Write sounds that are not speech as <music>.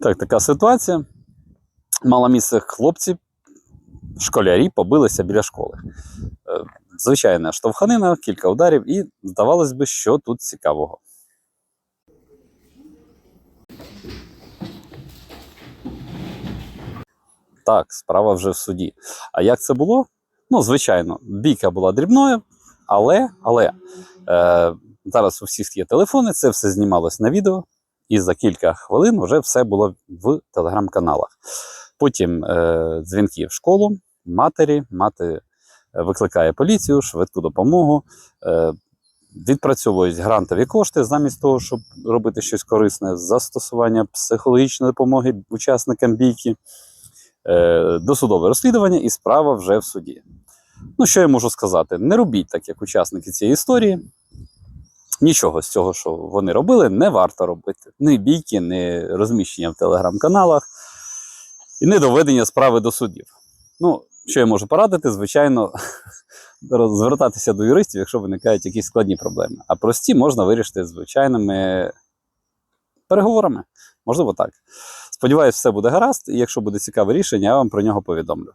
Так, така ситуація. Мала місце хлопці, школярі побилися біля школи. Е, Звичайна штовханина, кілька ударів, і здавалось би, що тут цікавого. Так, справа вже в суді. А як це було? Ну, звичайно, бійка була дрібною, але, але е, зараз у всіх є телефони, це все знімалось на відео, і за кілька хвилин вже все було в телеграм-каналах. Потім е, дзвінки в школу, матері, мати е, викликає поліцію, швидку допомогу. Е, Відпрацьовують грантові кошти замість того, щоб робити щось корисне, застосування психологічної допомоги учасникам бійки, е, досудове розслідування і справа вже в суді. Ну, що я можу сказати? Не робіть так, як учасники цієї історії. Нічого з цього, що вони робили, не варто робити. Ні бійки, ні розміщення в телеграм-каналах і не доведення справи до судів. Ну, що я можу порадити, звичайно, <laughs> звертатися до юристів, якщо виникають якісь складні проблеми. А прості можна вирішити звичайними переговорами. Можливо, так. Сподіваюсь, все буде гаразд, і якщо буде цікаве рішення, я вам про нього повідомлю.